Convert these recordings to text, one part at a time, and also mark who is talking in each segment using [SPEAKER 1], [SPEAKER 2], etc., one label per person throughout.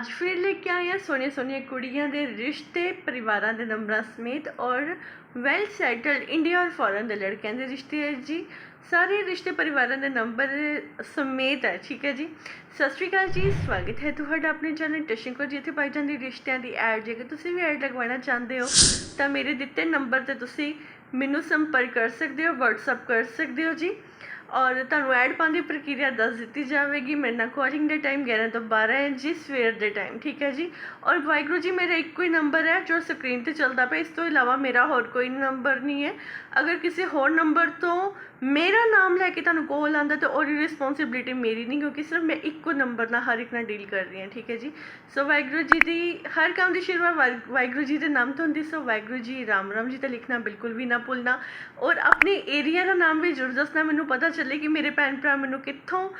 [SPEAKER 1] ਅੱਜ ਫਿਰ ਲੈ ਕੇ ਆਏ ਹਾਂ ਸੋਹਣੀਆਂ ਸੋਹਣੀਆਂ ਕੁੜੀਆਂ ਦੇ ਰਿਸ਼ਤੇ, ਪਰਿਵਾਰਾਂ ਦੇ ਨੰਬਰਾਂ ਸਮੇਤ ਔਰ ਵੈਲ ਸੈਟਲਡ ਇੰਡੀਆ ਔਰ ਫੋਰਨ ਦੇ ਲੜਕਿਆਂ ਦੇ ਰਿਸ਼ਤੇ ਹੈ ਜੀ। ਸਾਰੇ ਰਿਸ਼ਤੇ ਪਰਿਵਾਰਾਂ ਦੇ ਨੰਬਰ ਸਮੇਤ ਹੈ, ਠੀਕ ਹੈ ਜੀ। ਸਤਿ ਸ਼੍ਰੀ ਅਕਾਲ ਜੀ, ਸਵਾਗਤ ਹੈ ਤੁਹਾਡਾ ਆਪਣੇ ਚੈਨਲ ਟਿਸ਼ਨ ਕੋ ਜਿੱਥੇ ਪਾਈ ਜਾਂਦੀ ਰਿਸ਼ਤਿਆਂ ਦੀ ਐਡ ਜੇਕਰ ਤੁਸੀਂ ਵੀ ਐਡ ਲਗਵਾਉਣਾ ਚਾਹੁੰਦੇ ਹੋ, ਤਾਂ ਮੇਰੇ ਦਿੱਤੇ ਨੰਬਰ ਤੇ ਤੁਸੀਂ ਮੈਨੂੰ ਸੰਪਰਕ ਕਰ ਸਕਦੇ ਹੋ, WhatsApp ਕਰ ਸਕਦੇ ਹੋ ਜੀ। ਔਰ ਤੁਹਾਨੂੰ ਐਡ ਪਾਉਣ ਦੀ ਪ੍ਰਕਿਰਿਆ ਦੱਸ ਦਿੱਤੀ ਜਾਵੇਗੀ। ਮੇਰੇ ਨਾਲ ਕਾਲਿੰਗ ਦੇ ਟਾਈਮ 11 ਤੋਂ 12 ਹੈ ਜੀ, ਸਵੇਰ ਦੇ ਟਾਈਮ ਠੀਕ ਹੈ ਜੀ? ਔਰ ਵਾਹਿਗੁਰੂ ਜੀ, ਮੇਰਾ ਇੱਕੋ ਹੀ ਨੰਬਰ ਹੈ ਜੋ ਸਕਰੀਨ ਤੇ ਚੱਲਦਾ ਪਿਆ। ਇਸ ਤੋਂ ਇਲਾਵਾ ਮੇਰਾ ਹੋਰ ਕੋਈ ਨੰਬਰ ਨਹੀਂ ਹੈ। ਅਗਰ ਕਿਸੇ ਹੋਰ ਨੰਬਰ ਤੋਂ ਮੇਰਾ ਨਾਮ ਲੈ ਕੇ ਤੁਹਾਨੂੰ ਕੋਲ ਆਉਂਦਾ ਤਾਂ ਉਹਦੀ ਰਿਸਪੌਂਸਿਬਿਲਿਟੀ ਮੇਰੀ ਨਹੀਂ, ਕਿਉਂਕਿ ਸਿਰਫ ਮੈਂ ਇੱਕੋ ਨੰਬਰ ਨਾਲ ਹਰ ਇੱਕ ਨਾਲ ਡੀਲ ਕਰ ਰਹੀ ਹਾਂ, ਠੀਕ ਹੈ ਜੀ? ਸੋ ਵਾਹਿਗੁਰੂ ਜੀ ਦੀ ਹਰ ਕੰਮ ਦੀ ਸ਼ੁਰੂਆਤ ਵਾਹਿ- ਵਾਹਿਗੁਰੂ ਜੀ ਦੇ ਨਾਮ ਤੋਂ ਹੁੰਦੀ ਸੋ ਵਾਹਿਗੁਰੂ ਜੀ ਰਾਮ ਰਾਮ ਜੀ ਤਾਂ ਲਿਖਣਾ ਬਿਲਕੁਲ ਵੀ ਨਾ ਭੁੱਲਣਾ। ਔਰ ਆਪਣੇ ਏਰੀਆ ਦਾ ਨਾਮ ਵੀ ਜ਼ਰੂਰ ਦੱਸਣਾ, ਮੈਨੂੰ ਪਤਾ ਚੱਲੇ ਕਿ ਮੇਰੇ ਭੈਣ ਭਰਾ ਮੈਨੂੰ ਕਿੱਥੋਂ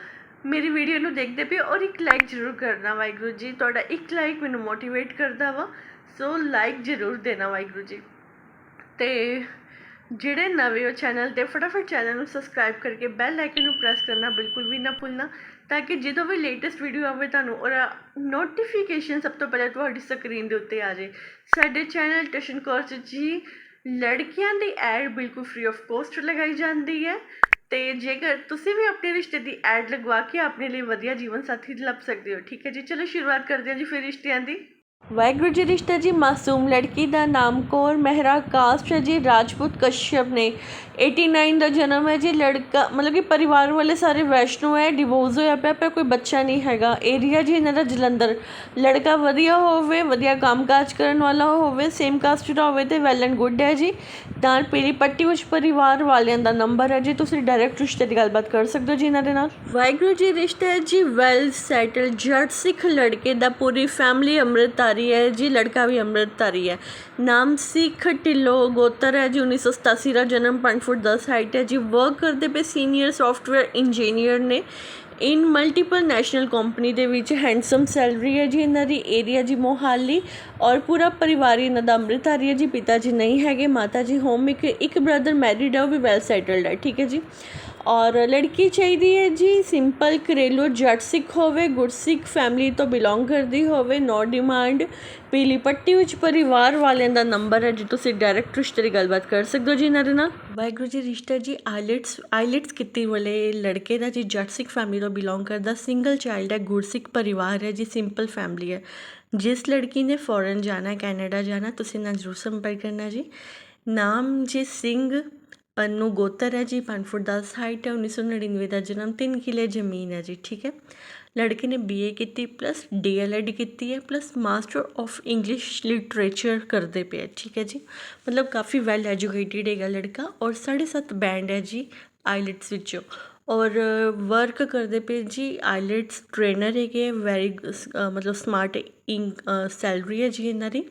[SPEAKER 1] ਮੇਰੀ ਵੀਡੀਓ ਨੂੰ ਦੇਖਦੇ ਪਏ ਔਰ ਇੱਕ ਲਾਈਕ ਜ਼ਰੂਰ ਕਰਨਾ ਵਾਹਿਗੁਰੂ ਜੀ, ਤੁਹਾਡਾ ਇੱਕ ਲਾਈਕ ਮੈਨੂੰ ਮੋਟੀਵੇਟ ਕਰਦਾ ਵਾ। ਸੋ ਲਾਈਕ ਜ਼ਰੂਰ ਦੇਣਾ ਵਾਹਿਗੁਰੂ ਜੀ। ਤੇ ਜਿਹੜੇ ਨਵੇਂ ਹੋ ਚੈਨਲ ਤੇ ਫਟਾਫਟ ਚੈਨਲ ਨੂੰ ਸਬਸਕ੍ਰਾਈਬ ਕਰਕੇ ਬੈਲ ਆਈਕਨ ਨੂੰ ਪ੍ਰੈਸ ਕਰਨਾ ਬਿਲਕੁਲ ਵੀ ਨਾ ਭੁੱਲਣਾ, ਤਾਂ ਕਿ ਜਦੋਂ ਵੀ ਲੇਟੈਸਟ ਵੀਡੀਓ ਆਵੇ ਤੁਹਾਨੂੰ ਔਰ ਨੋਟੀਫਿਕੇਸ਼ਨ ਸਭ ਤੋਂ ਪਹਿਲਾਂ ਤੁਹਾਡੀ ਸਕਰੀਨ ਦੇ ਉੱਤੇ ਆ ਜਾਏ। ਸਾਡੇ ਚੈਨਲ ਟਿਸ਼ਨ ਕੋਰਸ ਜੀ ਲੜਕੀਆਂ ਦੀ ਐਡ ਬਿਲਕੁਲ ਫ੍ਰੀ ਆਫ ਕੋਸਟ ਲਗਾਈ ਜਾਂਦੀ ਹੈ, ਤੇ ਜੇਕਰ ਤੁਸੀਂ ਵੀ ਆਪਣੇ ਰਿਸ਼ਤੇ ਦੀ ਐਡ ਲਗਵਾ ਕੇ ਆਪਣੇ ਲਈ ਵਧੀਆ ਜੀਵਨ ਸਾਥੀ ਲੱਭ ਸਕਦੇ ਹੋ, ਠੀਕ ਹੈ ਜੀ? ਚਲੋ ਸ਼ੁਰੂਆਤ ਕਰਦੇ ਹਾਂ ਜੀ ਫਿਰ ਰਿਸ਼ਤਿਆਂ ਦੀ। ਵਾਹਿਗੁਰੂ ਜੀ, ਰਿਸ਼ਤਾ ਜੀ, ਮਾਸੂਮ ਲੜਕੀ ਦਾ ਨਾਮ ਕੌਰ ਮਹਿਰਾ ਕਾਸਟ ਹੈ ਜੀ, ਰਾਜਪੂਤ ਕਸ਼ਯਪ ਨੇ। 89 ਦਾ ਜਨਮ ਹੈ ਜੀ, ਲੜਕਾ, ਮਤਲਬ ਕਿ ਪਰਿਵਾਰ ਵਾਲੇ ਸਾਰੇ ਵੈਸ਼ਨੋ ਹੈ ਡਿਵੋਰਸ ਹੋਇਆ ਪਿਆ, ਪਰ ਕੋਈ ਬੱਚਾ ਨਹੀਂ ਹੈਗਾ। ਏਰੀਆ ਜੀ ਇਹਨਾਂ ਦਾ ਜਲੰਧਰ। ਲੜਕਾ ਵਧੀਆ ਹੋਵੇ, ਵਧੀਆ ਕੰਮਕਾਜ ਕਰਨ ਵਾਲਾ ਹੋਵੇ ਸੇਮ ਕਾਸਟ ਦਾ ਹੋਵੇ ਤੇ ਵੈਲ ਐਂਡ ਗੁੱਡ ਹੈ ਜੀ। ਨਾਲ ਪੀਲੀ ਪੱਟੀ ਵਿੱਚ ਪਰਿਵਾਰ ਵਾਲਿਆਂ ਦਾ ਨੰਬਰ ਹੈ ਜੀ। ਤੁਸੀਂ ਡਾਇਰੈਕਟ ਰਿਸ਼ਤੇ ਦੀ ਗੱਲਬਾਤ ਕਰ ਸਕਦੇ ਹੋ ਜੀ ਇਹਨਾਂ ਦੇ ਨਾਲ। ਵਾਹਿਗੁਰੂ ਜੀ, ਰਿਸ਼ਤਾ ਹੈ ਜੀ ਵੈਲ ਸੈਟਲ ਜੱਟ ਸਿੱਖ ਲੜਕੇ ਦਾ ਪੂਰੀ ਫੈਮਿਲੀ ਅੰਮ੍ਰਿਤਧਾਰੀ ਹੈ, ਜੀ ਲੜਕਾ ਵੀ ਅੰਮ੍ਰਿਤਧਾਰੀ ਹੈ। ਨਾਮ ਸਿੱਖ ਢਿੱਲੋਂ ਗੋਤਰ ਹੈ ਜੀ 1987 ਦਾ ਜਨਮ 5 ਫੁੱਟ 10 ਹਾਈਟ ਹੈ ਜੀ। ਵਰਕ ਕਰਦੇ ਪਏ ਸੀਨੀਅਰ ਸੌਫਟਵੇਅਰ ਇੰਜੀਨੀਅਰ ਨੇ ਇਨ ਮਲਟੀਪਲ ਨੈਸ਼ਨਲ ਕੰਪਨੀ ਦੇ ਵਿੱਚ ਹੈਂਡਸਮ ਸੈਲਰੀ ਹੈ ਜੀ, ਇਹਨਾਂ ਦੀ ਏਰੀਆ ਜੀ ਮੋਹਾਲੀ। ਔਰ ਪੂਰਾ ਪਰਿਵਾਰ ਹੀ ਇਹਨਾਂ ਦਾ ਅੰਮ੍ਰਿਤਧਾਰੀ ਹੈ ਜੀ ਪਿਤਾ ਜੀ ਨਹੀਂ ਹੈਗੇ ਮਾਤਾ ਜੀ ਹੋਮ ਇੱਕ ਇੱਕ ਬ੍ਰਦਰ ਮੈਰਿਡ ਹੈ ਉਹ ਵੀ ਵੈਲ ਸੈਟਲਡ ਹੈ ਠੀਕ ਹੈ ਜੀ। ਔਰ ਲੜਕੀ ਚਾਹੀਦੀ ਹੈ ਜੀ ਸਿੰਪਲ ਘਰੇਲੂ, ਜੱਟ ਸਿੱਖ ਹੋਵੇ ਗੁਰਸਿੱਖ ਫੈਮਿਲੀ ਤੋਂ ਬਿਲੋਂਗ ਕਰਦੀ ਹੋਵੇ ਨੋ ਡਿਮਾਂਡ ਪੀਲੀ ਪੱਟੀ ਵਿੱਚ ਪਰਿਵਾਰ ਵਾਲਿਆਂ ਦਾ ਨੰਬਰ ਹੈ ਜੀ, ਤੁਸੀਂ ਡਾਇਰੈਕਟ ਰਿਸ਼ਤੇ ਦੀ ਗੱਲਬਾਤ ਕਰ ਸਕਦੇ ਹੋ ਜੀ ਇਹਨਾਂ ਦੇ ਨਾਲ। ਵਾਹਿਗੁਰੂ ਜੀ, ਰਿਸ਼ਤਾ ਜੀ ਆਈਲੈਟਸ ਆਈਲੈਟਸ ਕੀਤੀ ਵਾਲੇ ਲੜਕੇ ਦਾ ਜੀ, ਜੱਟ ਸਿੱਖ ਫੈਮਿਲੀ ਤੋਂ ਬਿਲੋਂਗ ਕਰਦਾ ਸਿੰਗਲ ਚਾਈਲਡ ਹੈ ਗੁਰਸਿੱਖ ਪਰਿਵਾਰ ਹੈ ਜੀ ਸਿੰਪਲ ਫੈਮਿਲੀ ਹੈ। ਜਿਸ ਲੜਕੀ ਨੇ ਫੋਰਨ ਜਾਣਾ ਕੈਨੇਡਾ ਜਾਣਾ ਤੁਸੀਂ ਨਾਲ ਜ਼ਰੂਰ ਸੰਪਰਕ ਕਰਨਾ ਜੀ ਨਾਮ ਜੀ ਸਿੰਘ ਅਨੂ ਗੋਤਰ ਹੈ ਜੀ 5 ਫੁੱਟ 10 ਹਾਈਟ ਹੈ 1999 ਦਾ ਜਨਮ 3 ਕਿਲੇ ਜ਼ਮੀਨ ਹੈ ਜੀ ਠੀਕ ਹੈ ਲੜਕੇ ਨੇ ਬੀਏ ਕੀਤੀ ਪਲੱਸ ਡੀਐਲਐਡ ਕੀਤੀ ਹੈ plus master of English literature ਕਰਦੇ ਪਏ ਠੀਕ ਹੈ ਜੀ ਮਤਲਬ ਕਾਫੀ ਵੈਲ ਐਜੂਕੇਟਿਡ ਹੈਗਾ ਲੜਕਾ ਔਰ 7.5 ਬੈਂਡ ਹੈ ਜੀ ਆਈਲੈਟਸ ਵਿੱਚੋਂ ਔਰ ਵਰਕ ਕਰਦੇ ਪਏ ਜੀ ਆਈਲੈਟਸ ਟ੍ਰੇਨਰ ਹੈਗੇ ਵੈਰੀ ਮਤਲਬ ਸਮਾਰਟ ਇਨ ਸੈਲਰੀ ਹੈ ਜੀ ਇਹਨਾਂ ਦੀ।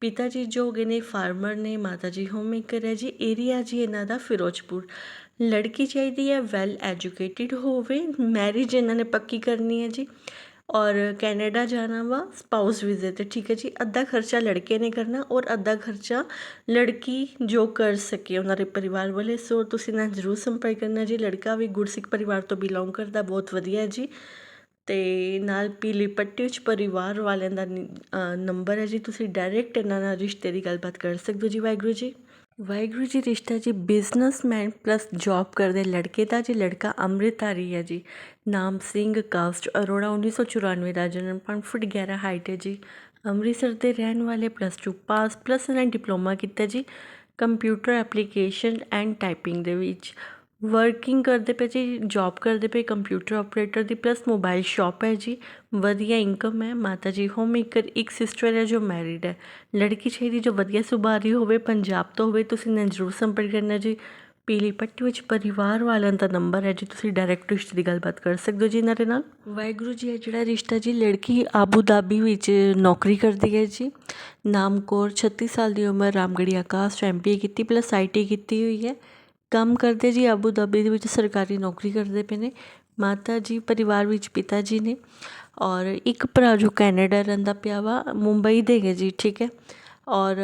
[SPEAKER 1] ਪਿਤਾ ਜੀ ਜੋ ਹੈਗੇ ਨੇ ਫਾਰਮਰ ਨੇ ਮਾਤਾ ਜੀ ਹੋਮ ਮੇਕਰ ਹੈ ਜੀ ਏਰੀਆ ਜੀ ਇਹਨਾਂ ਦਾ ਫਿਰੋਜ਼ਪੁਰ। ਲੜਕੀ ਚਾਹੀਦੀ ਹੈ ਵੈਲ ਐਜੂਕੇਟਿਡ ਹੋਵੇ ਮੈਰਿਜ ਇਹਨਾਂ ਨੇ ਪੱਕੀ ਕਰਨੀ ਹੈ ਜੀ। ਔਰ ਕੈਨੇਡਾ ਜਾਣਾ ਵਾ ਸਪਾਊਸ ਵੀਜ਼ੇ ਤੇ ਠੀਕ ਹੈ ਜੀ ਅੱਧਾ ਖਰਚਾ ਲੜਕੇ ਨੇ ਕਰਨਾ ਔਰ ਅੱਧਾ ਖਰਚਾ ਲੜਕੀ ਜੋ ਕਰ ਸਕੇ ਉਹਨਾਂ ਦੇ ਪਰਿਵਾਰ ਵਾਲੇ ਸੋ ਤੁਸੀਂ ਨਾਲ ਜ਼ਰੂਰ ਸੰਪਰਕ ਕਰਨਾ ਜੀ ਲੜਕਾ ਵੀ ਗੁਰਸਿੱਖ ਪਰਿਵਾਰ ਤੋਂ ਬਿਲੋਂਗ ਕਰਦਾ ਬਹੁਤ ਵਧੀਆ ਹੈ ਜੀ ਤੇ ਨਾਲ ਪੀਲੀ ਪੱਟੀ ਵਿੱਚ ਪਰਿਵਾਰ ਵਾਲਿਆਂ ਦਾ ਨੰਬਰ ਹੈ ਜੀ ਤੁਸੀਂ ਡਾਇਰੈਕਟ ਇਹਨਾਂ ਨਾਲ ਰਿਸ਼ਤੇ ਦੀ ਗੱਲਬਾਤ ਕਰ ਸਕਦੇ ਹੋ ਜੀ ਵਾਹਿਗੁਰੂ ਜੀ ਵਾਹਿਗੁਰੂ ਜੀ, ਰਿਸ਼ਤਾ ਜੀ ਬਿਜ਼ਨਸਮੈਨ ਪਲੱਸ ਜੌਬ ਕਰਦੇ ਲੜਕੇ ਦਾ ਜੀ, ਲੜਕਾ ਅੰਮ੍ਰਿਤਧਾਰੀ ਹੈ ਜੀ। ਨਾਮ ਸਿੰਘ ਕਾਸਟ ਅਰੋੜਾ 1994 ਦਾ ਜਨਮ 5 ਫੁੱਟ 11 ਹਾਈਟ ਹੈ ਜੀ। ਅੰਮ੍ਰਿਤਸਰ ਦੇ ਰਹਿਣ ਵਾਲੇ ਪਲੱਸ 2 ਪਾਸ ਪਲੱਸ 9 ਡਿਪਲੋਮਾ ਕੀਤਾ ਜੀ ਕੰਪਿਊਟਰ ਐਪਲੀਕੇਸ਼ਨ ਐਂਡ ਟਾਈਪਿੰਗ ਦੇ ਵਿੱਚ। ਵਰਕਿੰਗ ਕਰਦੇ ਪਏ ਜੀ ਜੌਬ ਕਰਦੇ ਪਏ ਕੰਪਿਊਟਰ ਆਪਰੇਟਰ ਦੀ ਪਲੱਸ ਮੋਬਾਈਲ ਸ਼ਾਪ ਹੈ ਜੀ। ਵਧੀਆ ਇਨਕਮ ਹੈ। ਮਾਤਾ ਜੀ ਹੋਮ ਮੇਕਰ ਇੱਕ ਸਿਸਟਰ ਹੈ ਜੋ ਮੈਰਿਡ ਹੈ। ਲੜਕੀ ਚਾਹੀਦੀ ਜੋ ਵਧੀਆ ਸੁਭਾਅ ਦੀ ਹੋਵੇ, ਪੰਜਾਬ ਤੋਂ ਹੋਵੇ, ਤੁਸੀਂ ਨਾਲ ਜ਼ਰੂਰ ਸੰਪਰਕ ਕਰਨਾ ਜੀ। ਪੀਲੀ ਪੱਟੀ ਵਿੱਚ ਪਰਿਵਾਰ ਵਾਲਿਆਂ ਦਾ ਨੰਬਰ ਹੈ ਜੀ। ਤੁਸੀਂ ਡਾਇਰੈਕਟ ਰਿਸ਼ਤੇ ਦੀ ਗੱਲਬਾਤ ਕਰ ਸਕਦੇ ਹੋ ਜੀ ਇਹਨਾਂ ਦੇ ਨਾਲ। ਵਾਹਿਗੁਰੂ ਜੀ ਹੈ ਜਿਹੜਾ ਰਿਸ਼ਤਾ ਜੀ, ਲੜਕੀ ਆਬੂ ਦਾਬੀ ਵਿੱਚ ਨੌਕਰੀ ਕਰਦੀ ਹੈ ਜੀ। ਨਾਮ ਕੌਰ 36 ਸਾਲ ਦੀ ਉਮਰ ਰਾਮਗੜੀਆ ਕਾਸਟ ਐਮਪੀਏ ਕੀਤੀ ਪਲੱਸ ਆਈਟੀ ਕੀਤੀ ਹੋਈ ਹੈ। ਕੰਮ ਕਰਦੇ ਜੀ ਆਬੂ ਧਾਬੀ ਦੇ ਵਿੱਚ ਸਰਕਾਰੀ ਨੌਕਰੀ ਕਰਦੇ ਪਏ ਨੇ। ਮਾਤਾ ਜੀ ਪਰਿਵਾਰ ਵਿੱਚ ਪਿਤਾ ਜੀ ਨੇ ਔਰ ਇੱਕ ਭਰਾ ਜੋ ਕੈਨੇਡਾ ਰਹਿੰਦਾ ਪਿਆ ਵਾ, ਮੁੰਬਈ ਦੇ ਹੈਗੇ ਜੀ, ਠੀਕ ਹੈ। ਔਰ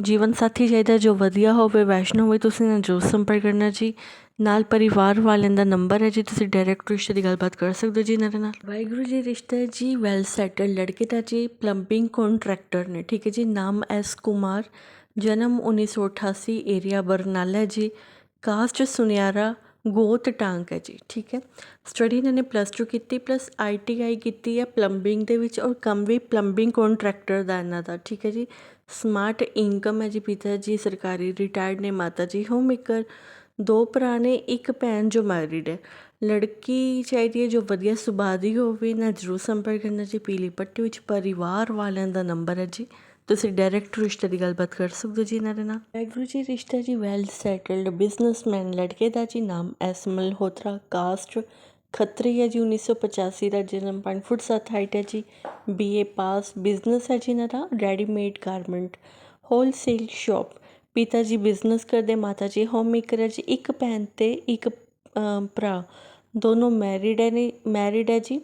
[SPEAKER 1] ਜੀਵਨ ਸਾਥੀ ਚਾਹੀਦਾ ਜੋ ਵਧੀਆ ਹੋਵੇ, ਵੈਸ਼ਨੋ ਹੋਵੇ, ਤੁਸੀਂ ਨਾਲ ਜ਼ਰੂਰ ਸੰਪਰਕ ਕਰਨਾ ਜੀ। ਨਾਲ ਪਰਿਵਾਰ ਵਾਲਿਆਂ ਦਾ ਨੰਬਰ ਹੈ ਜੀ, ਤੁਸੀਂ ਡਾਇਰੈਕਟ ਰਿਸ਼ਤੇ ਦੀ ਗੱਲਬਾਤ ਕਰ ਸਕਦੇ ਹੋ ਜੀ ਇਹਨਾਂ ਦੇ ਨਾਲ। ਵਾਹਿਗੁਰੂ ਜੀ, ਰਿਸ਼ਤਾ ਹੈ ਜੀ ਵੈਲ ਸੈਟਲ ਲੜਕੇ ਦਾ ਜੀ ਪਲੰਬਿੰਗ ਕੰਟਰੈਕਟਰ ਨੇ, ਠੀਕ ਹੈ ਜੀ। ਨਾਮ ਐਸ ਕੁਮਾਰ, ਜਨਮ 1988 ਏਰੀਆ ਬਰਨਾਲਾ ਜੀ। ਕਾਸਟ ਸੁਨਿਆਰਾ ਗੋਤ ਟਾਂਕ ਹੈ ਜੀ, ਠੀਕ ਹੈ। ਸਟੱਡੀ ਇਹਨਾਂ ਨੇ ਪਲੱਸ 2 ਕੀਤੀ ਪਲੱਸ ਆਈਟੀਆਈ ਕੀਤੀ ਹੈ ਪਲੰਬਿੰਗ ਦੇ ਵਿੱਚ ਔਰ ਕੰਮ ਵੀ ਪਲੰਬਿੰਗ ਕੰਟਰੈਕਟਰ ਦਾ ਇਹਨਾਂ ਦਾ, ਠੀਕ ਹੈ ਜੀ। ਸਮਾਰਟ ਇਨਕਮ ਹੈ ਜੀ ਪਿਤਾ ਜੀ, ਸਰਕਾਰੀ ਰਿਟਾਇਰਡ ਨੇ, ਮਾਤਾ ਜੀ ਹੋਮ ਮੇਕਰ ਦੋ ਭਰਾ ਨੇ, ਇੱਕ ਭੈਣ ਜੋ ਮੈਰਿਡ ਹੈ। ਲੜਕੀ ਚਾਹੀਦੀ ਹੈ ਜੋ ਵਧੀਆ ਸੁਭਾਅ ਦੀ ਹੋਵੇ ਨਾ ਜ਼ਰੂਰ ਸੰਪਰਕ ਕਰਨਾ ਜੀ, ਪੀਲੀ ਪੱਟੀ ਵਿੱਚ ਪਰਿਵਾਰ ਵਾਲਿਆਂ ਦਾ ਨੰਬਰ ਹੈ ਜੀ। ਤੁਸੀਂ ਡਾਇਰੈਕਟ ਰਿਸ਼ਤੇ ਦੀ ਗੱਲਬਾਤ ਕਰ ਸਕਦੇ ਹੋ ਜੀ ਇਹਨਾਂ ਦੇ ਨਾਲ। ਵਾਹਿਗੁਰੂ ਜੀ, ਰਿਸ਼ਤਾ ਜੀ ਵੈਲ ਸੈਟਲਡ ਬਿਜ਼ਨਸਮੈਨ ਲੜਕੇ ਦਾ ਜੀ ਨਾਮ ਐਸ ਮਲਹੋਤਰਾ ਕਾਸਟ ਖੱਤਰੀ ਹੈ ਜੀ 1985 ਦਾ ਜਨਮ 5 ਫੁੱਟ 7 ਹਾਈਟ ਹੈ ਜੀ ਬੀਏ ਪਾਸ ਬਿਜ਼ਨਸ ਹੈ ਜੀ ਇਹਨਾਂ ਦਾ ਰੈਡੀਮੇਡ ਗਾਰਮੈਂਟ ਹੋਲਸੇਲ ਸ਼ਾਪ ਪਿਤਾ ਜੀ ਬਿਜ਼ਨਸ ਕਰਦੇ, ਮਾਤਾ ਜੀ ਹੋਮ ਮੇਕਰ ਹੈ ਜੀ, ਇੱਕ ਭੈਣ ਤੇ ਇੱਕ ਭਰਾ। ਦੋਨੋਂ ਮੈਰਿਡ ਹੈ ਨੇ ਮੈਰਿਡ ਹੈ ਜੀ।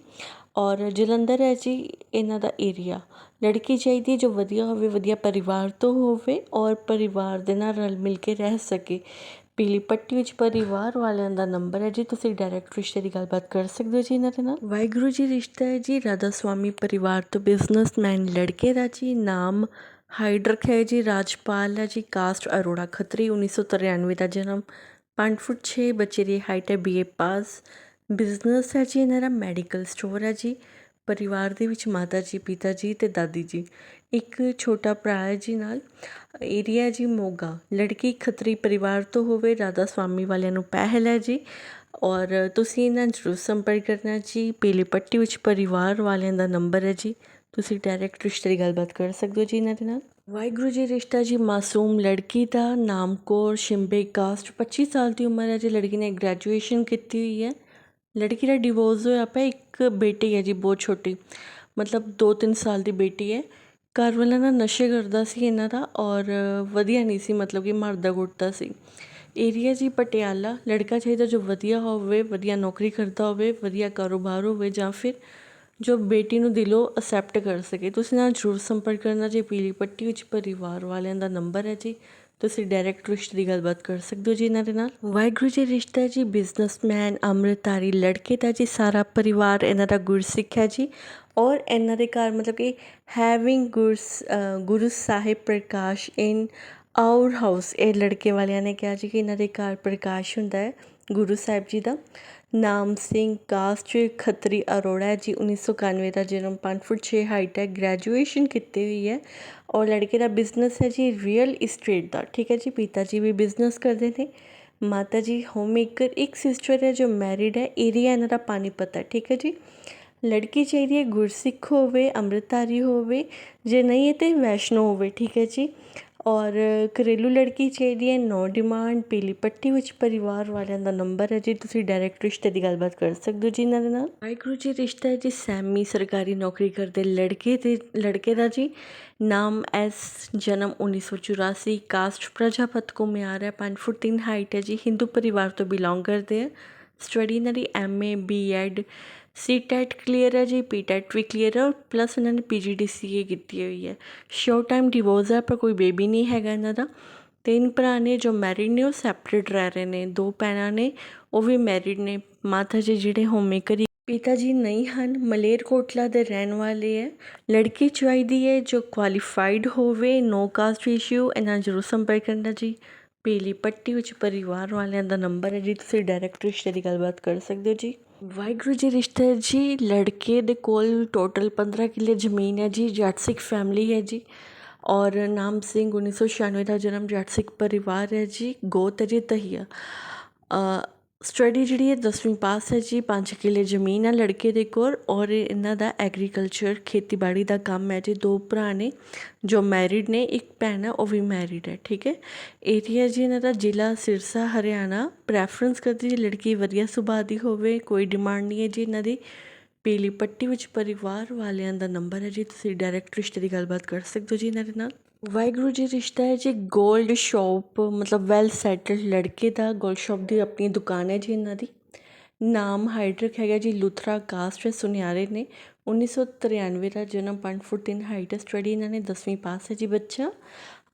[SPEAKER 1] ਔਰ ਜਲੰਧਰ ਹੈ ਜੀ, ਇਹਨਾਂ ਦਾ ਏਰੀਆ ਲੜਕੀ ਚਾਹੀਦੀ ਹੈ ਜੋ ਵਧੀਆ ਹੋਵੇ, ਵਧੀਆ ਪਰਿਵਾਰ ਤੋਂ ਹੋਵੇ ਔਰ ਪਰਿਵਾਰ ਦੇ ਨਾਲ ਰਲ ਮਿਲ ਕੇ ਰਹਿ ਸਕੇ। ਪੀਲੀ ਪੱਟੀ ਵਿੱਚ ਪਰਿਵਾਰ ਵਾਲਿਆਂ ਦਾ ਨੰਬਰ ਹੈ ਜੀ, ਤੁਸੀਂ ਡਾਇਰੈਕਟ ਰਿਸ਼ਤੇ ਦੀ ਗੱਲਬਾਤ ਕਰ ਸਕਦੇ ਹੋ ਜੀ ਇਹਨਾਂ ਦੇ ਨਾਲ। ਵਾਹਿਗੁਰੂ ਜੀ, ਰਿਸ਼ਤਾ ਹੈ ਜੀ, ਰਾਧਾ ਸਵਾਮੀ ਪਰਿਵਾਰ ਤੋਂ ਬਿਜ਼ਨਸਮੈਨ ਲੜਕੇ ਦਾ ਜੀ, ਨਾਮ ਹਾਈਡ ਰੱਖਿਆ ਹੈ ਜੀ, ਰਾਜਪਾਲ ਹੈ ਜੀ ਕਾਸਟ ਅਰੋੜਾ ਖੱਤਰੀ 1993 ਦਾ ਜਨਮ। 5 ਫੁੱਟ 6 ਬੱਚੇ ਦੀ ਹਾਈਟ ਹੈ ਬੀਏ ਪਾਸ ਬਿਜ਼ਨਸ ਹੈ ਜੀ, ਇਹਨਾਂ ਦਾ ਮੈਡੀਕਲ ਸਟੋਰ ਹੈ ਜੀ, ਪਰਿਵਾਰ ਦੇ ਵਿੱਚ ਮਾਤਾ ਜੀ, ਪਿਤਾ ਜੀ ਤੇ ਦਾਦੀ ਜੀ। ਇੱਕ ਛੋਟਾ ਭਰਾ ਹੈ ਜੀ ਨਾਲ, ਏਰੀਆ ਜੀ ਮੋਗਾ। ਲੜਕੀ ਖੱਤਰੀ ਪਰਿਵਾਰ ਤੋਂ ਹੋਵੇ, ਰਾਧਾ ਸਵਾਮੀ ਵਾਲਿਆਂ ਨੂੰ ਪਹਿਲ ਹੈ ਜੀ। ਔਰ ਤੁਸੀਂ ਇਹਨਾਂ ਜ਼ਰੂਰ ਸੰਪਰਕ ਕਰਨਾ ਜੀ, ਪੀਲੀ ਪੱਟੀ ਵਿੱਚ ਪਰਿਵਾਰ ਵਾਲਿਆਂ ਦਾ ਨੰਬਰ ਹੈ ਜੀ। ਤੁਸੀਂ ਡਾਇਰੈਕਟ ਰਿਸ਼ਤੇ ਦੀ ਗੱਲਬਾਤ ਕਰ ਸਕਦੇ ਹੋ ਜੀ ਇਹਨਾਂ ਦੇ ਨਾਲ। ਵਾਹਿਗੁਰੂ ਜੀ, ਰਿਸ਼ਤਾ ਜੀ ਮਾਸੂਮ ਲੜਕੀ ਦਾ ਨਾਮ ਕੌਰ ਸ਼ਿੰਬੇ ਕਾਸਟ 25 ਸਾਲ ਦੀ ਉਮਰ ਹੈ ਜੀ। ਲੜਕੀ ਨੇ ਗ੍ਰੈਜੂਏਸ਼ਨ ਕੀਤੀ ਹੋਈ ਹੈ। ਲੜਕੀ ਦਾ ਡਿਵੋਰਸ ਹੋਇਆ ਪਿਆ, ਇੱਕ ਬੇਟੀ ਹੈ ਜੀ, ਬਹੁਤ ਛੋਟੀ। ਮਤਲਬ 2-3 ਸਾਲ ਦੀ ਬੇਟੀ ਹੈ। ਘਰ ਵਾਲਾ ਨਾ ਨਸ਼ੇ ਕਰਦਾ ਸੀ ਇਹਨਾਂ ਦਾ ਔਰ ਵਧੀਆ ਨਹੀਂ ਸੀ, ਮਤਲਬ ਕਿ ਮਰਦਾ ਕੁੱਟਦਾ ਸੀ। ਏਰੀਆ ਜੀ ਪਟਿਆਲਾ, ਲੜਕਾ ਚਾਹੀਦਾ ਜੋ ਵਧੀਆ ਹੋਵੇ, ਵਧੀਆ ਨੌਕਰੀ ਕਰਦਾ ਹੋਵੇ, ਵਧੀਆ ਕਾਰੋਬਾਰ ਹੋਵੇ ਜਾਂ ਫਿਰ ਜੋ ਬੇਟੀ ਨੂੰ ਦਿਲੋਂ ਅਸੈਪਟ ਕਰ ਸਕੇ। ਤੁਸੀਂ ਨਾਲ ਜ਼ਰੂਰ ਸੰਪਰਕ ਕਰਨਾ ਜੀ, ਪੀਲੀ ਪੱਟੀ ਵਿੱਚ ਪਰਿਵਾਰ ਵਾਲਿਆਂ ਦਾ ਨੰਬਰ ਹੈ ਜੀ। ਤੁਸੀਂ ਡਾਇਰੈਕਟ ਰਿਸ਼ਤੇ ਦੀ ਗੱਲਬਾਤ ਕਰ ਸਕਦੇ ਹੋ ਜੀ ਇਹਨਾਂ ਦੇ ਨਾਲ। ਵਾਹਿਗੁਰੂ ਜੀ, ਰਿਸ਼ਤਾ ਜੀ ਬਿਜ਼ਨਸਮੈਨ ਅੰਮ੍ਰਿਤਾਰੀ ਲੜਕੇ ਦਾ ਜੀ, ਸਾਰਾ ਪਰਿਵਾਰ ਇਹਨਾਂ ਦਾ ਗੁਰਸਿੱਖ ਹੈ ਜੀ। ਔਰ ਇਹਨਾਂ ਦੇ ਘਰ ਮਤਲਬ ਕਿ having Gurus Guru Sahib Prakash in our house ਇਹ ਲੜਕੇ ਵਾਲਿਆਂ ਨੇ ਕਿਹਾ ਜੀ ਕਿ ਇਹਨਾਂ ਦੇ ਘਰ ਪ੍ਰਕਾਸ਼ ਹੁੰਦਾ ਹੈ ਗੁਰੂ ਸਾਹਿਬ ਜੀ ਦਾ। ਨਾਮ ਸਿੰਘ ਕਾਸਟ ਖੱਤਰੀ ਅਰੋੜਾ ਹੈ, ਜੀ 1991 ਦਾ ਜਨਮ 5 ਫੁੱਟ 6 ਹਾਈਟ ਹੈ ਗ੍ਰੈਜੂਏਸ਼ਨ ਕੀਤੀ ਹੋਈ ਹੈ ਔਰ ਲੜਕੇ ਦਾ ਬਿਜ਼ਨਸ ਹੈ ਜੀ ਰੀਅਲ ਇਸਟੇਟ ਦਾ, ਠੀਕ ਹੈ ਜੀ ਪਿਤਾ ਜੀ ਵੀ ਬਿਜ਼ਨਸ ਕਰਦੇ ਨੇ ਮਾਤਾ ਜੀ ਹੋਮ ਮੇਕਰ ਇੱਕ ਸਿਸਟਰ ਹੈ ਜੋ ਮੈਰਿਡ ਹੈ ਏਰੀਆ ਇਹਨਾਂ ਦਾ ਪਾਣੀਪਤ ਹੈ ਠੀਕ ਹੈ ਜੀ। ਲੜਕੀ ਚਾਹੀਦੀ ਹੈ ਗੁਰਸਿੱਖ ਹੋਵੇ, ਅੰਮ੍ਰਿਤਧਾਰੀ ਹੋਵੇ, ਜੇ ਨਹੀਂ ਹੈ ਤੇ ਵੈਸ਼ਨੋ ਹੋਵੇ, ਠੀਕ ਹੈ ਜੀ। ਔਰ ਘਰੇਲੂ ਲੜਕੀ ਚਾਹੀਦੀ ਹੈ ਨੋ ਡਿਮਾਂਡ ਪੀਲੀ ਪੱਟੀ ਵਿੱਚ ਪਰਿਵਾਰ ਵਾਲਿਆਂ ਦਾ ਨੰਬਰ ਹੈ। ਜੀ, ਤੁਸੀਂ ਡਾਇਰੈਕਟ ਰਿਸ਼ਤੇ ਦੀ ਗੱਲਬਾਤ ਕਰ ਸਕਦੇ ਹੋ ਜੀ ਇਹਨਾਂ ਦੇ ਨਾਲ। ਵਾਹਿਗੁਰੂ ਜੀ, ਰਿਸ਼ਤਾ ਹੈ ਜੀ ਸੈਮੀ ਸਰਕਾਰੀ ਨੌਕਰੀ ਕਰਦੇ ਲੜਕੇ ਤੇ ਲੜਕੇ ਦਾ ਜੀ। ਨਾਮ ਐਸ, ਜਨਮ 1984 ਕਾਸਟ ਪ੍ਰਜਾਪਤ ਕੋ ਮਿਆਰ ਹੈ 5 ਫੁੱਟ 3 ਹਾਈਟ ਹੈ ਜੀ। ਹਿੰਦੂ ਪਰਿਵਾਰ ਤੋਂ ਬਿਲੋਂਗ ਕਰਦੇ ਹੈ। ਸਟੱਡੀ ਇਹਨਾਂ ਦੀ MA BEd C TET clear ਹੈ ਜੀ ਪੀ ਟੈਟ ਵੀ ਕਲੀਅਰ ਹੈ ਔਰ ਪਲੱਸ ਇਹਨਾਂ ਨੇ ਪੀਜੀਡੀਸੀਏ ਕੀਤੀ ਹੋਈ ਹੈ। ਸ਼ੋਰਟ ਟਾਈਮ ਡਿਵੋਰਸ ਹੈ, ਪਰ ਕੋਈ ਬੇਬੀ ਨਹੀਂ ਹੈਗਾ ਇਹਨਾਂ ਦਾ। ਤਿੰਨ ਭਰਾ ਨੇ ਜੋ ਮੈਰਿਡ ਨੇ, ਉਹ ਸੈਪਰੇਟ ਰਹਿ ਰਹੇ ਨੇ। ਦੋ ਭੈਣਾਂ ਨੇ, ਉਹ ਵੀ ਮੈਰਿਡ ਨੇ। ਮਾਤਾ ਜੀ ਜਿਹੜੇ ਹੋਮਮੇਕਰ ਹੀ ਪਿਤਾ ਜੀ ਨਹੀਂ ਹਨ ਮਲੇਰਕੋਟਲਾ ਦੇ ਰਹਿਣ ਵਾਲੇ ਹੈ। ਲੜਕੀ ਚਾਹੀਦੀ ਹੈ ਜੋ ਕੁਆਲੀਫਾਈਡ ਹੋਵੇ ਨੋ ਕਾਸਟ ਇਸ਼ੂ ਇਹਨਾਂ ਜ਼ਰੂਰ ਸੰਪਰਕ ਕਰਨਾ ਜੀ। ਪੀਲੀ ਪੱਟੀ ਵਿੱਚ ਪਰਿਵਾਰ ਵਾਲਿਆਂ ਦਾ ਨੰਬਰ ਹੈ ਜੀ, ਤੁਸੀਂ ਡਾਇਰੈਕਟ ਰਿਸ਼ਤੇ ਦੀ ਗੱਲਬਾਤ ਕਰ ਸਕਦੇ ਹੋ ਜੀ। ਵਾਹਿਗੁਰੂ ਜੀ, ਰਿਸ਼ਤੇ ਜੀ, ਲੜਕੇ ਦੇ ਕੋਲ ਟੋਟਲ 15 ਕਿੱਲੇ ਜ਼ਮੀਨ ਹੈ ਜੀ, ਜੱਟ ਸਿੱਖ ਫੈਮਿਲੀ ਹੈ ਜੀ। ਔਰ ਨਾਮ ਸਿੰਘ 1996 ਦਾ ਜਨਮ ਜੱਟ ਸਿੱਖ ਪਰਿਵਾਰ ਹੈ ਜੀ, ਗੋਤ ਹੈ ਜੀ ਤਹੀਆ ਸਟੱਡੀ ਜਿਹੜੀ ਹੈ 10ਵੀਂ ਪਾਸ ਹੈ ਜੀ 5 ਕਿੱਲੇ ਜ਼ਮੀਨ ਹੈ ਲੜਕੇ ਦੇ ਕੋਲ ਔਰ ਇਹਨਾਂ ਦਾ ਐਗਰੀਕਲਚਰ ਖੇਤੀਬਾੜੀ ਦਾ ਕੰਮ ਹੈ ਜੀ, ਦੋ ਭਰਾ ਨੇ ਜੋ ਮੈਰਿਡ ਨੇ, ਇੱਕ ਭੈਣ ਹੈ, ਉਹ ਵੀ ਮੈਰਿਡ ਹੈ, ਠੀਕ ਹੈ। ਏਰੀਆ ਜੀ ਇਹਨਾਂ ਦਾ ਜ਼ਿਲ੍ਹਾ ਸਿਰਸਾ, ਹਰਿਆਣਾ ਪ੍ਰੈਫਰੈਂਸ ਕਰਦੀ ਜੀ ਲੜਕੀ ਵਧੀਆ ਸੁਭਾਅ ਦੀ ਹੋਵੇ, ਕੋਈ ਡਿਮਾਂਡ ਨਹੀਂ ਹੈ ਜੀ ਇਹਨਾਂ ਦੀ। ਪੀਲੀ ਪੱਟੀ ਵਿੱਚ ਪਰਿਵਾਰ ਵਾਲਿਆਂ ਦਾ ਨੰਬਰ ਹੈ ਜੀ, ਤੁਸੀਂ ਡਾਇਰੈਕਟ ਰਿਸ਼ਤੇ ਦੀ ਗੱਲਬਾਤ ਕਰ ਸਕਦੇ ਹੋ ਜੀ ਇਹਨਾਂ ਦੇ ਨਾਲ। ਵਾਹਿਗੁਰੂ ਜੀ ਰਿਸ਼ਤਾ ਹੈ ਜੀ 골ਡ ਸ਼ਾਪ ਮਤਲਬ ਵੈਲ ਸੈਟਲਡ ਲੜਕੇ ਦਾ 골ਡ ਸ਼ਾਪ ਦੀ ਆਪਣੀ ਦੁਕਾਨ ਹੈ ਜੀ ਇਹਨਾਂ ਦੀ। ਨਾਮ ਹਾਈਡਰਿਕ ਹੈਗਾ ਜੀ ਲੁਥਰਾ ਕਾਸਟ ਸੁਨਿਆਰੇ ਨੇ। 1993 ਦਾ ਜਨਮ 5 ਫੁੱਟ 3 ਹਾਈਟ ਸਟੱਡੀ ਇਹਨਾਂ ਨੇ 10ਵੀਂ ਪਾਸ ਹੈ ਜੀ ਬੱਚਾ।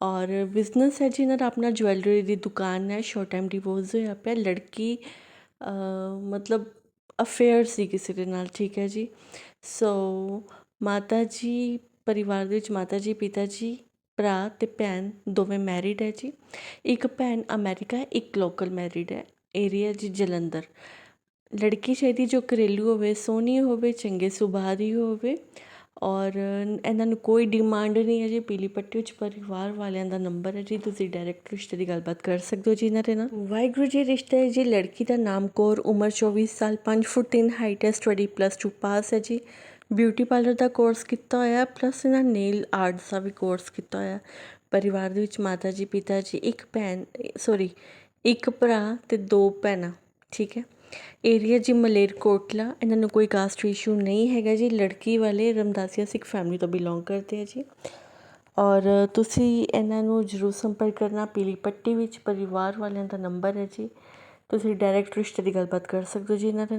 [SPEAKER 1] ਔਰ ਬਿਜ਼ਨਸ ਹੈ ਜੀ ਇਹਨਾਂ ਦਾ, ਆਪਣਾ ਜਵੈਲਰੀ ਦੀ ਦੁਕਾਨ ਹੈ ਸ਼ੋਰਟ ਟਾਈਮ ਡਿਵੋਰਸ ਹੋਇਆ ਪਿਆ, ਲੜਕੀ ਮਤਲਬ ਅਫੇਅਰ ਸੀ ਕਿਸੇ ਦੇ ਨਾਲ, ਠੀਕ ਹੈ ਜੀ। ਸੋ ਮਾਤਾ ਜੀ, ਪਰਿਵਾਰ ਦੇ ਵਿੱਚ ਮਾਤਾ ਜੀ, ਪਿਤਾ ਜੀ ਭਰਾ ਅਤੇ ਭੈਣ ਦੋਵੇਂ ਮੈਰਿਡ ਹੈ ਜੀ। ਇੱਕ ਭੈਣ ਅਮੈਰੀਕਾ ਹੈ ਇੱਕ ਲੋਕਲ ਮੈਰਿਡ ਹੈ। ਏਰੀਆ ਜੀ ਜਲੰਧਰ। ਲੜਕੀ ਚਾਹੀਦੀ ਜੋ ਘਰੇਲੂ ਹੋਵੇ, ਸੋਹਣੀ ਹੋਵੇ, ਚੰਗੇ ਸੁਭਾਅ ਦੀ ਹੋਵੇ। ਔਰ ਇਹਨਾਂ ਨੂੰ ਕੋਈ ਡਿਮਾਂਡ ਨਹੀਂ ਹੈ ਜੀ। ਪੀਲੀ ਪੱਟੀ ਵਿੱਚ ਪਰਿਵਾਰ ਵਾਲਿਆਂ ਦਾ ਨੰਬਰ ਹੈ ਜੀ। ਤੁਸੀਂ ਡਾਇਰੈਕਟ ਰਿਸ਼ਤੇ ਦੀ ਗੱਲਬਾਤ ਕਰ ਸਕਦੇ ਹੋ ਜੀ ਇਹਨਾਂ ਦੇ ਨਾਲ। ਵਾਹਿਗੁਰੂ ਜੀ ਰਿਸ਼ਤਾ ਹੈ ਜੀ। ਲੜਕੀ ਦਾ ਨਾਮ ਕੌਰ, ਉਮਰ 24 ਸਾਲ 5 ਫੁੱਟ 3 ਹਾਈਟ ਹੈ ਸਟੱਡੀ ਪਲੱਸ 2 ਪਾਸ ਹੈ ਜੀ। ਬਿਊਟੀ ਪਾਰਲਰ ਦਾ ਕੋਰਸ ਕੀਤਾ ਹੋਇਆ ਪਲੱਸ ਇਹਨਾਂ ਨੇਲ ਆਰਟਸ ਦਾ ਵੀ ਕੋਰਸ ਕੀਤਾ ਹੋਇਆ। ਪਰਿਵਾਰ ਦੇ ਵਿੱਚ ਮਾਤਾ ਜੀ ਪਿਤਾ ਜੀ ਇੱਕ ਭੈਣ ਸੌਰੀ ਇੱਕ ਭਰਾ ਤੇ ਦੋ ਭੈਣਾਂ, ਠੀਕ ਹੈ? ਏਰੀਆ ਜੀ ਮਲੇਰਕੋਟਲਾ ਇਹਨਾਂ ਨੂੰ ਕੋਈ ਕਾਸਟ ਇਸ਼ੂ ਨਹੀਂ ਹੈਗਾ ਜੀ। ਲੜਕੀ ਵਾਲੇ ਰਮਦਾਸੀਆ ਸਿੱਖ ਫੈਮਿਲੀ ਤੋਂ ਬਿਲੋਂਗ ਕਰਦੇ ਆ ਜੀ। ਔਰ ਤੁਸੀਂ ਇਹਨਾਂ ਨੂੰ ਜ਼ਰੂਰ ਸੰਪਰਕ ਕਰਨਾ। ਪੀਲੀ ਪੱਟੀ ਵਿੱਚ ਪਰਿਵਾਰ ਵਾਲਿਆਂ ਦਾ ਨੰਬਰ ਹੈ ਜੀ। ਤੁਸੀਂ ਡਾਇਰੈਕਟ ਰਿਸ਼ਤੇ ਦੀ ਗੱਲਬਾਤ ਕਰ ਸਕਦੇ ਹੋ ਜੀ ਇਹਨਾਂ ਦੇ